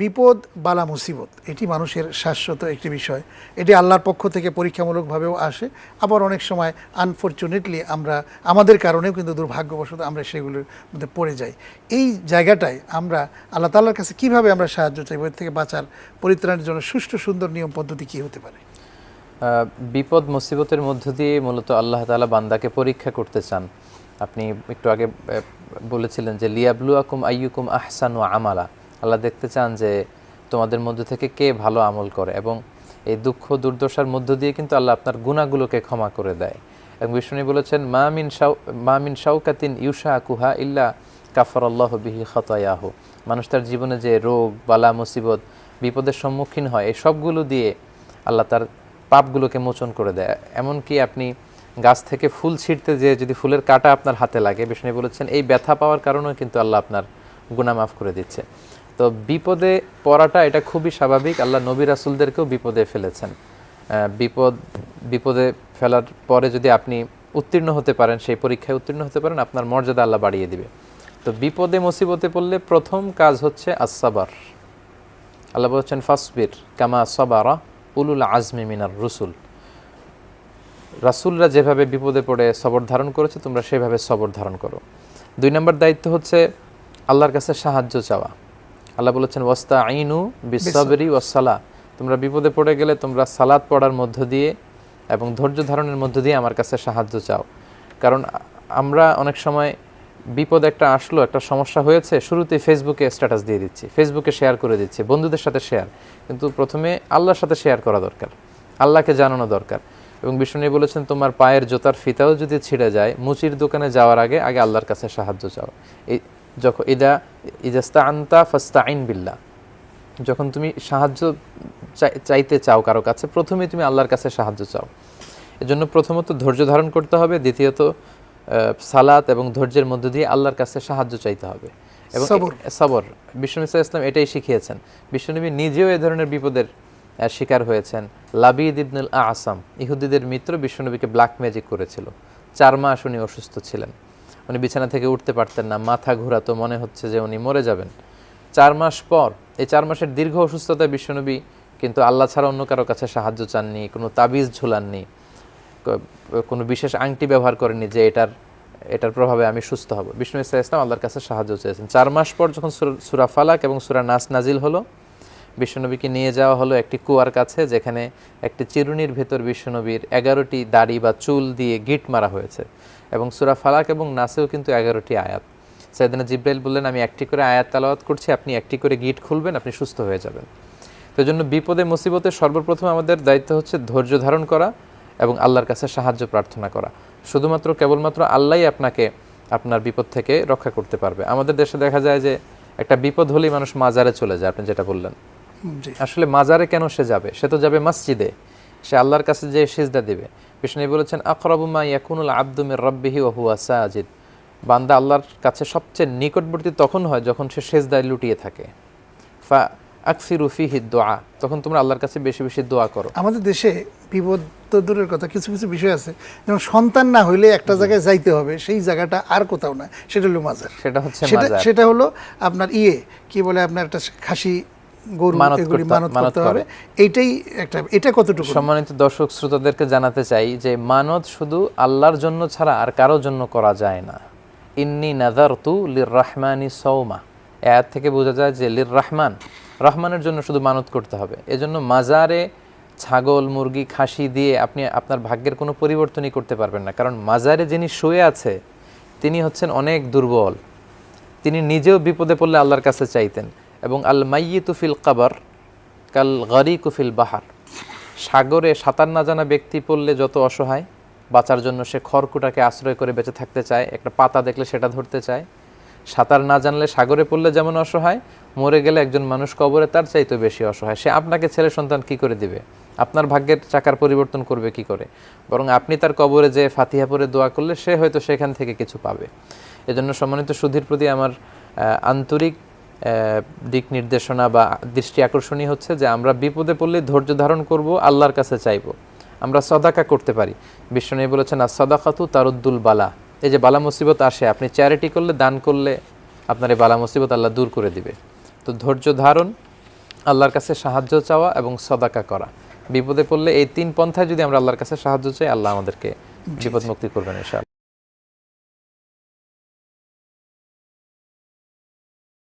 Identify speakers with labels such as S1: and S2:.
S1: বিপদ বালা মুসিবত, এটি মানুষের শাশ্বত একটি বিষয়। এটি আল্লাহর পক্ষ থেকে পরীক্ষামূলকভাবেও আসে। আবার অনেক সময় আনফর্চুনেটলি আমরা, আমাদের কারণেও কিন্তু দুর্ভাগ্যবশত আমরা সেগুলোর মধ্যে পড়ে যাই। এই জায়গাটায় আমরা আল্লাহ তাল্লার কাছে কীভাবে আমরা সাহায্য চাইব, এর থেকে বাঁচার পরিত্রাণের জন্য সুষ্ঠু, সুন্দর নিয়ম, পদ্ধতি কী হতে পারে?
S2: বিপদ, মুসিবতের মধ্য দিয়ে মূলত আল্লাহ তাআলা বান্দাকে পরীক্ষা করতে চান। আপনি একটু আগে বলেছিলেন যে লিয়াবলু আকুম আইয়ুকুম আহসানু আমালা। আল্লাহ দেখতে চান যে তোমাদের মধ্য থেকে কে ভালো আমল করে এবং এই দুঃখ দুর্দশার মধ্য দিয়ে কিন্তু আল্লাহ আপনার গুণাগুলোকে ক্ষমা করে দেয়। এবং বিষ্ণু বলেছেন, মা মিন শাউ, মা মিন শাউকাতিন ইউশা কুহা ইল্লা কাফর আল্লাহ বিহি খতায়াহ। মানুষ তার জীবনে যে রোগ, বালা, মুসিবত, বিপদের সম্মুখীন হয়, এই সবগুলো দিয়ে আল্লাহ তার পাপগুলোকে মোচন করে দেয়। এমনকি আপনি গাছ থেকে ফুল ছিঁড়তে যেয়ে যদি ফুলের কাঁটা আপনার হাতে লাগে বিষ্ণু বলেছেন, এই ব্যথা পাওয়ার কারণেও কিন্তু আল্লাহ আপনার গুনাহ মাফ করে দিচ্ছে। তো বিপদে পড়াটা এটা খুবই স্বাভাবিক। আল্লাহ নবী রাসুলদেরকেও বিপদে ফেলেছেন। বিপদ, বিপদে ফেলার পরে যদি আপনি উত্তীর্ণ হতে পারেন, সেই পরীক্ষায় উত্তীর্ণ হতে পারেন, আপনার মর্যাদা আল্লাহ বাড়িয়ে দিবে। তো বিপদে, মুসিবতে পড়লে প্রথম কাজ হচ্ছে আসাবার আল্লাহ বলছেন, ফাসবির কামা সবারা উলুল আজমি মিনার রসুল। রাসুলরা যেভাবে বিপদে পড়ে সবর ধারণ করেছে, তোমরা সেভাবে সবর ধারণ করো। দুই নম্বর দায়িত্ব হচ্ছে আল্লাহর কাছে সাহায্য চাওয়া। আল্লাহ বলেছেন ওয়াস্তা আইনু বিসাবরি ওয়াসালা তোমরা বিপদে পড়ে গেলে তোমরা সালাদ পড়ার মধ্য দিয়ে এবং ধৈর্য ধারণের মধ্য দিয়ে আমার কাছে সাহায্য চাও। কারণ আমরা অনেক সময় বিপদ একটা আসলো, একটা সমস্যা হয়েছে শুরুতে ফেসবুকে স্ট্যাটাস দিয়ে দিচ্ছি, ফেসবুকে শেয়ার করে দিচ্ছি, বন্ধুদের সাথে শেয়ার। কিন্তু প্রথমে আল্লাহর সাথে শেয়ার করা দরকার, আল্লাহকে জানানো দরকার। এবং বিষ্ণু বলেছেন, তোমার পায়ের জোতার ফিতাও যদি ছিঁড়ে যায়, মুচির দোকানে যাওয়ার আগে আগে আল্লাহর কাছে সাহায্য চাও। এই যখন ইদা ইজাস্তা আন্তা ফাস্তা আইন বিল্লাহ। যখন তুমি সাহায্য চাই- চাইতে চাও কারও কাছে প্রথমে তুমি আল্লাহর কাছে সাহায্য চাও। এজন্য প্রথমত ধৈর্য ধারণ করতে হবে দ্বিতীয়ত সালাত এবং ধৈর্যের মধ্য দিয়ে আল্লাহর কাছে সাহায্য চাইতে হবে। এবং
S1: সবর।
S2: সবর। ইসলাম এটাই শিখিয়েছেন। বিষ্ণুনবী নিজেও এ ধরনের বিপদের শিকার হয়েছেন। লাবিদ ইবনুল আসাম ইহুদিদের মিত্র বিশ্বনবীকে ব্ল্যাক ম্যাজিক করেছিল। চার মাস উনি অসুস্থ ছিলেন। উনি বিছানা থেকে উঠতে পারতেন না, মাথা ঘোরাতো, মনে হচ্ছে যে উনি মরে যাবেন। চার মাস পর, এই চার মাসের দীর্ঘ অসুস্থতায় বিশ্বনবী কিন্তু আল্লাহ ছাড়া অন্য কারও কাছে সাহায্য চাননি, কোনো তাবিজ ঝোলাননি কোনো বিশেষ আংটি ব্যবহার করেননি যে এটার এটার প্রভাবে আমি সুস্থ হব। বিষ্ণু ইসা ইসলাম আল্লাহর কাছে সাহায্য চেয়েছেন। চার মাস পর যখন সুরা ফালাক এবং সুরা নাস নাজিল হলো বিশ্বনবীকে নিয়ে যাওয়া হলো একটি কুয়ার কাছে যেখানে একটি চিরুনির ভেতর বিশ্বনবীর এগারোটি দাড়ি বা চুল দিয়ে গিট মারা হয়েছে। এবং সুরা ফালাক এবং নাসেও কিন্তু এগারোটি আয়াত। সাইদিনা জিব্রাইল বললেন আমি একটি করে আয়াত তালাওয়াত করছি আপনি একটি করে গিট খুলবেন আপনি সুস্থ হয়ে যাবেন। তো জন্য বিপদে মুসিবতে সর্বপ্রথম আমাদের দায়িত্ব হচ্ছে ধৈর্য ধারণ করা এবং আল্লাহর কাছে সাহায্য প্রার্থনা করা। শুধুমাত্র কেবলমাত্র আল্লাহই আপনাকে আপনার বিপদ থেকে রক্ষা করতে পারবে। আমাদের দেশে দেখা যায় যে একটা বিপদ হলেই মানুষ মাজারে চলে যায় আপনি যেটা বললেন। আসলে মাজারে কেন সে যাবে? সে তো যাবে মসজিদে। সে আল্লাহর কাছে যে সিজদা দিবে। বিষ্ণু বলেছেন আকরাবুমা ইয়াকুনুল আব্দুমির রব্বিহি ও হুয়া সাজিদ। বান্দা আল্লাহর কাছে সবচেয়ে নিকটবর্তী তখন হয় যখন সে সেজদায় লুটিয়ে থাকে। ফা আকসিরু ফিহি দোয়া তখন তোমরা আল্লাহর কাছে বেশি বেশি দোয়া করো।
S1: আমাদের দেশে বিপদ তো দূরের কথা কিছু কিছু বিষয় আছে। যেমন সন্তান না হইলে একটা জায়গায় যাইতে হবে সেই জায়গাটা আর কোথাও না সেটা হলো মাজার।
S2: সেটা হচ্ছে
S1: সেটা হলো আপনার ইয়ে কি বলে আপনার একটা খাসি গরু এগুলি
S2: করতে-
S1: মানত
S2: মানত
S1: করতে হবে। এইটাই একটা এটা কতটুকু?
S2: সম্মানিত দর্শক শ্রোতাদেরকে জানাতে চাই যে মানত শুধু আল্লাহর জন্য ছাড়া আর কারোর জন্য করা যায় না। ইন্নি লির রহমানি সৌমা এর থেকে বোঝা যায় যে লির রহমান রহমানের জন্য শুধু মানত করতে হবে। এজন্য মাজারে ছাগল মুরগি খাসি দিয়ে আপনি আপনার ভাগ্যের কোনো পরিবর্তনই করতে পারবেন না। কারণ মাজারে যিনি শুয়ে আছে তিনি হচ্ছেন অনেক দুর্বল। তিনি নিজেও বিপদে পড়লে আল্লাহর কাছে চাইতেন। এবং আল মাইয়িতু ফিল কাবার কাল গরিকু ফিল বাহার। সাগরে সাঁতার না জানা ব্যক্তি পড়লে যত অসহায়, বাঁচার জন্য সে খড়কুটাকে আশ্রয় করে বেঁচে থাকতে চায়, একটা পাতা দেখলে সেটা ধরতে চায়। সাঁতার না জানলে সাগরে পড়লে যেমন অসহায়, মরে গেলে একজন মানুষ কবরে তার চাইতে বেশি অসহায়। সে আপনাকে ছেলে সন্তান কি করে দিবে? আপনার ভাগ্যের চাকার পরিবর্তন করবে কি করে? বরং আপনি তার কবরে যে ফাতিহা পরে দোয়া করলে সে হয়তো সেখান থেকে কিছু পাবে। এজন্য সম্মানিত সুধীর প্রতি আমার আন্তরিক দিক নির্দেশনা বা দৃষ্টি আকর্ষণী হচ্ছে যে আমরা বিপদে পড়লে ধৈর্য ধারণ করব আল্লাহর কাছে চাইব। আমরা সদাকা করতে পারি। বিষ্ণু বলেছেন আর সদাকাতু তারুদ্দুল বালা। এই যে বালা মুসিবত আসে আপনি চ্যারিটি করলে দান করলে আপনার এই বালা মুসিবত আল্লাহ দূর করে দিবে। তো ধৈর্য ধারণ আল্লাহর কাছে সাহায্য চাওয়া এবং সদাকা করা। বিপদে পড়লে এই তিন পন্থায় যদি আমরা আল্লাহর কাছে সাহায্য চাই আল্লাহ আমাদেরকে বিপদ মুক্তি করবেন ইনশাআল্লাহ।